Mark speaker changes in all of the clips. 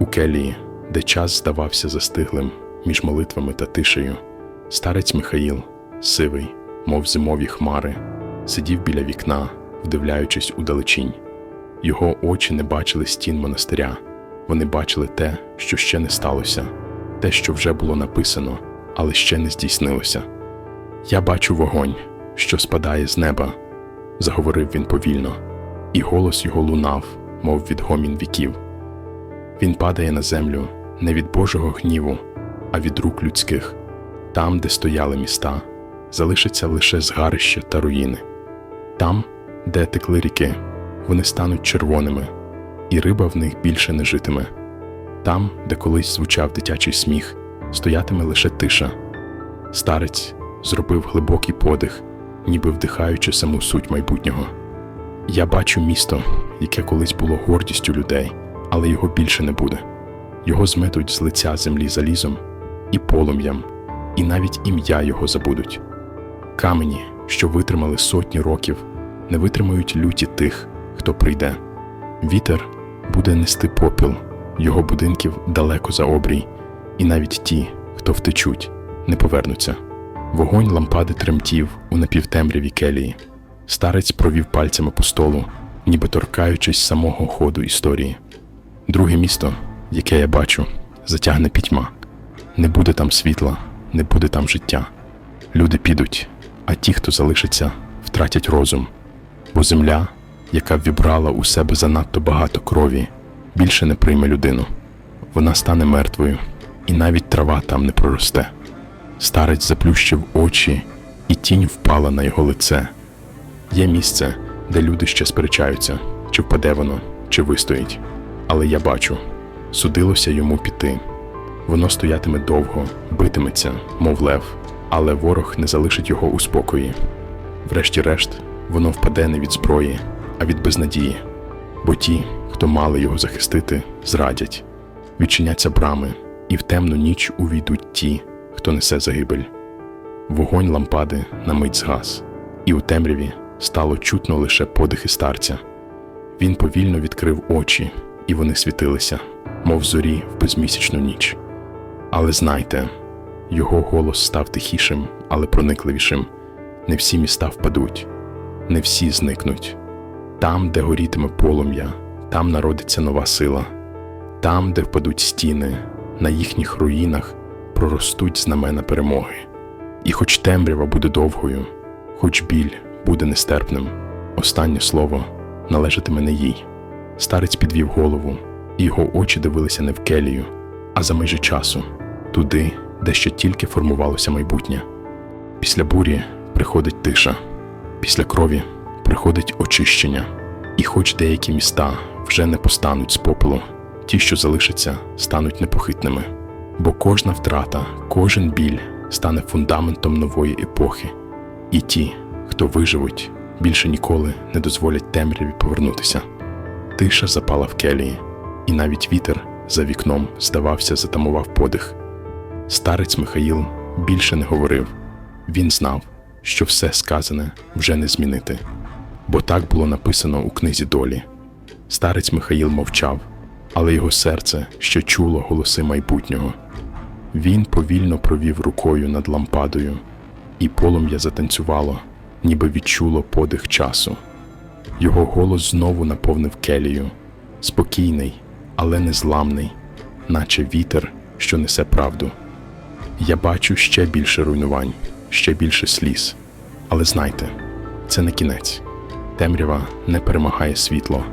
Speaker 1: У келії, де час здавався застиглим між молитвами та тишею, старець Михаїл, сивий, мов зимові хмари, сидів біля вікна, вдивляючись у далечінь. Його очі не бачили стін монастиря, вони бачили те, що ще не сталося, те, що вже було написано, але ще не здійснилося. Я бачу вогонь, що спадає з неба, заговорив він повільно, і голос його лунав, мов відгомін віків. Він падає на землю не від Божого гніву, а від рук людських. Там, де стояли міста, залишиться лише згарище та руїни. Там, де текли ріки, вони стануть червоними, і риба в них більше не житиме. Там, де колись звучав дитячий сміх, стоятиме лише тиша. Старець зробив глибокий подих, ніби вдихаючи саму суть майбутнього. Я бачу місто, яке колись було гордістю людей, але його більше не буде. Його зметуть з лиця землі залізом і полум'ям, і навіть ім'я його забудуть. Камені, що витримали сотні років, не витримають люті тих, хто прийде. Вітер буде нести попіл, його будинків далеко за обрій, і навіть ті, хто втечуть, не повернуться. Вогонь лампади тремтів у напівтемряві келії. Старець провів пальцями по столу, ніби торкаючись самого ходу історії. Друге місто, яке я бачу, затягне пітьма. Не буде там світла, не буде там життя. Люди підуть, а ті, хто залишиться, втратять розум. Бо земля, яка вібрала у себе занадто багато крові, більше не прийме людину. Вона стане мертвою, і навіть трава там не проросте. Старець заплющив очі, і тінь впала на його лице. Є місце, де люди ще сперечаються, чи впаде воно, чи вистоїть. Але я бачу, судилося йому піти. Воно стоятиме довго, битиметься, мов лев, але ворог не залишить його у спокої. Врешті-решт, воно впаде не від зброї, а від безнадії, бо ті, хто мали його захистити, зрадять, відчиняться брами, і в темну ніч увійдуть ті, хто несе загибель. Вогонь лампади на мить згас, і у темряві стало чутно лише подихи старця. Він повільно відкрив очі, і вони світилися, мов зорі в безмісячну ніч. Але знайте, його голос став тихішим, але проникливішим. Не всі міста впадуть, не всі зникнуть. Там, де горітиме полум'я, там народиться нова сила. Там, де впадуть стіни, на їхніх руїнах проростуть знамена перемоги. І хоч темрява буде довгою, хоч біль буде нестерпним, останнє слово належатиме не їй. Старець підвів голову, і його очі дивилися не в келію, а за межі часу, туди, де ще тільки формувалося майбутнє. Після бурі приходить тиша, після крові приходить очищення, і хоч деякі міста вже не постануть з попелу, ті, що залишаться, стануть непохитними. Бо кожна втрата, кожен біль стане фундаментом нової епохи, і ті, хто виживуть, більше ніколи не дозволять темряві повернутися. Тиша запала в келії, і навіть вітер за вікном, здавався, затамував подих. Старець Михаїл більше не говорив. Він знав, що все сказане вже не змінити, бо так було написано у книзі долі. Старець Михаїл мовчав, але його серце ще чуло голоси майбутнього. Він повільно провів рукою над лампадою, і полум'я затанцювало, ніби відчуло подих часу. Його голос знову наповнив келію, спокійний, але незламний, наче вітер, що несе правду. Я бачу ще більше руйнувань, ще більше сліз. Але знайте, це не кінець. Темрява не перемагає світло,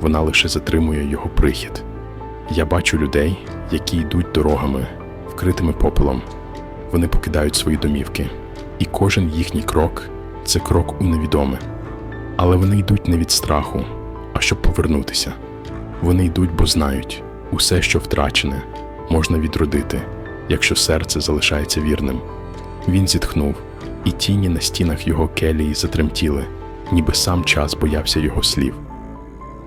Speaker 1: вона лише затримує його прихід. Я бачу людей, які йдуть дорогами, вкритими попелом. Вони покидають свої домівки, і кожен їхній крок це крок у невідоме. Але вони йдуть не від страху, а щоб повернутися. Вони йдуть, бо знають, усе, що втрачене, можна відродити, якщо серце залишається вірним. Він зітхнув, і тіні на стінах його келії затремтіли, ніби сам час боявся його слів.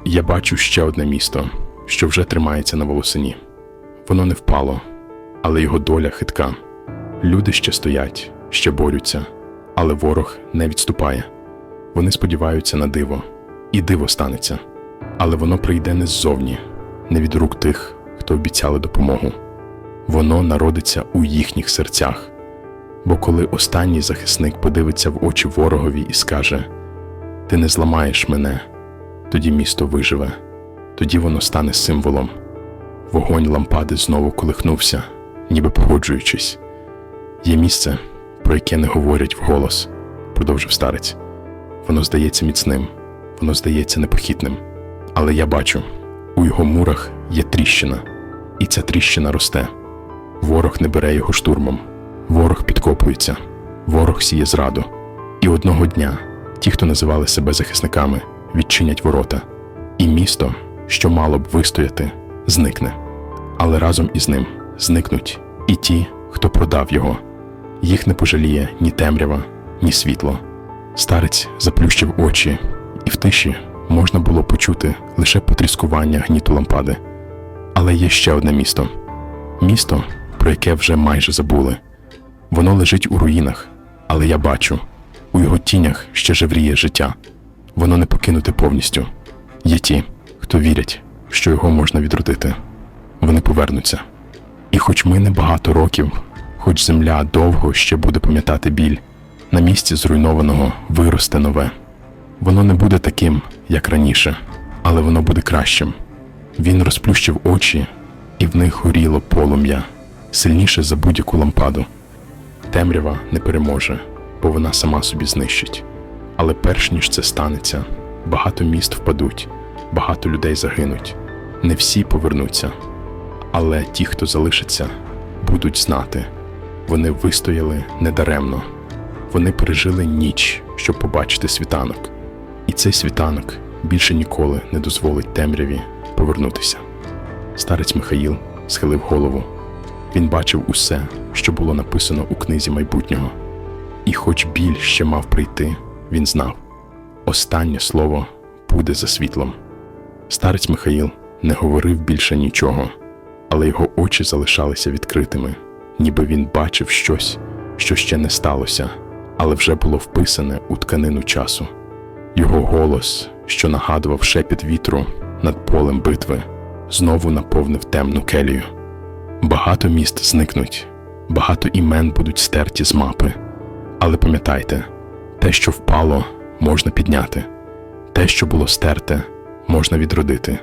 Speaker 1: Я бачу ще одне місто, що вже тримається на волосині. Воно не впало, але його доля хитка. Люди ще стоять, ще борються, але ворог не відступає. Вони сподіваються на диво, і диво станеться. Але воно прийде не ззовні, не від рук тих, хто обіцяли допомогу. Воно народиться у їхніх серцях. Бо коли останній захисник подивиться в очі ворогові і скаже: Ти не зламаєш мене, тоді місто виживе, тоді воно стане символом. Вогонь лампади знову колихнувся, ніби погоджуючись. Є місце, про яке не говорять вголос, продовжив старець. Воно здається міцним, воно здається непохитним. Але я бачу, у його мурах є тріщина, і ця тріщина росте. Ворог не бере його штурмом, ворог підкопується, ворог сіє зраду. І одного дня ті, хто називали себе захисниками, відчинять ворота, і місто, що мало б вистояти, зникне. Але разом із ним зникнуть і ті, хто продав його. Їх не пожаліє ні темрява, ні світло. Старець заплющив очі, і в тиші можна було почути лише потріскування гніту лампади. Але є ще одне місто місто, про яке вже майже забули. Воно лежить у руїнах, але я бачу, у його тінях ще жевріє життя. Воно не покинуте повністю. Є ті, хто вірять, що його можна відродити. Вони повернуться. І хоч ми не багато років, хоч земля довго ще буде пам'ятати біль, на місці зруйнованого виросте нове. Воно не буде таким, як раніше, але воно буде кращим. Він розплющив очі, і в них горіло полум'я, сильніше за будь-яку лампаду. Темрява не переможе, бо вона сама собі знищить. Але перш ніж це станеться, багато міст впадуть, багато людей загинуть. Не всі повернуться, але ті, хто залишиться, будуть знати. Вони вистояли недаремно. Вони пережили ніч, щоб побачити світанок. І цей світанок більше ніколи не дозволить темряві повернутися. Старець Михаїл схилив голову. Він бачив усе, що було написано у книзі майбутнього. І хоч біль ще мав прийти, він знав останнє слово буде за світлом. Старець Михаїл не говорив більше нічого, але його очі залишалися відкритими, ніби він бачив щось, що ще не сталося, але вже було вписане у тканину часу. Його голос, що нагадував шепіт вітру над полем битви, знову наповнив темну келію. Багато міст зникнуть, багато імен будуть стерті з мапи. Але пам'ятайте, те, що впало, можна підняти, те, що було стерте, можна відродити.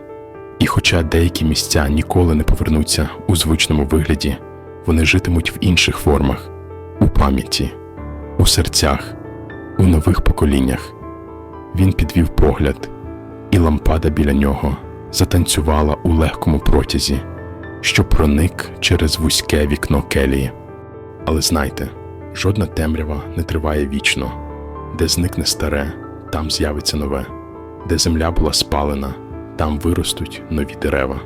Speaker 1: І хоча деякі місця ніколи не повернуться у звичному вигляді, вони житимуть в інших формах, у пам'яті, у серцях, у нових поколіннях. Він підвів погляд, і лампада біля нього затанцювала у легкому протязі, що проник через вузьке вікно келії. Але знайте, жодна темрява не триває вічно, де зникне старе, там з'явиться нове, де земля була спалена, там виростуть нові дерева.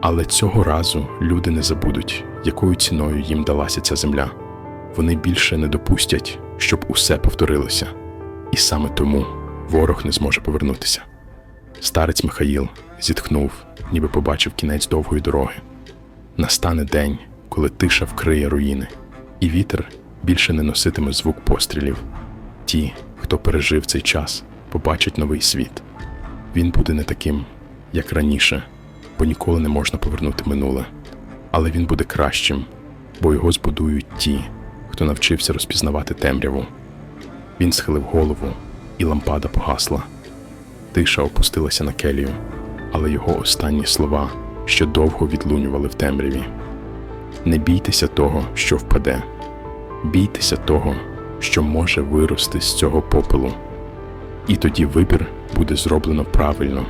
Speaker 1: Але цього разу люди не забудуть, якою ціною їм далася ця земля. Вони більше не допустять, щоб усе повторилося. І саме тому ворог не зможе повернутися. Старець Михаїл зітхнув, ніби побачив кінець довгої дороги. Настане день, коли тиша вкриє руїни, і вітер більше не носитиме звук пострілів. Ті, хто пережив цей час, побачать новий світ. Він буде не таким, як раніше, бо ніколи не можна повернути минуле. Але він буде кращим, бо його збудують ті, хто навчився розпізнавати темряву. Він схилив голову, і лампада погасла. Тиша опустилася на келію, але його останні слова ще довго відлунювали в темряві. Не бійтеся того, що впаде, бійтеся того, що може вирости з цього попелу. І тоді вибір буде зроблено правильно,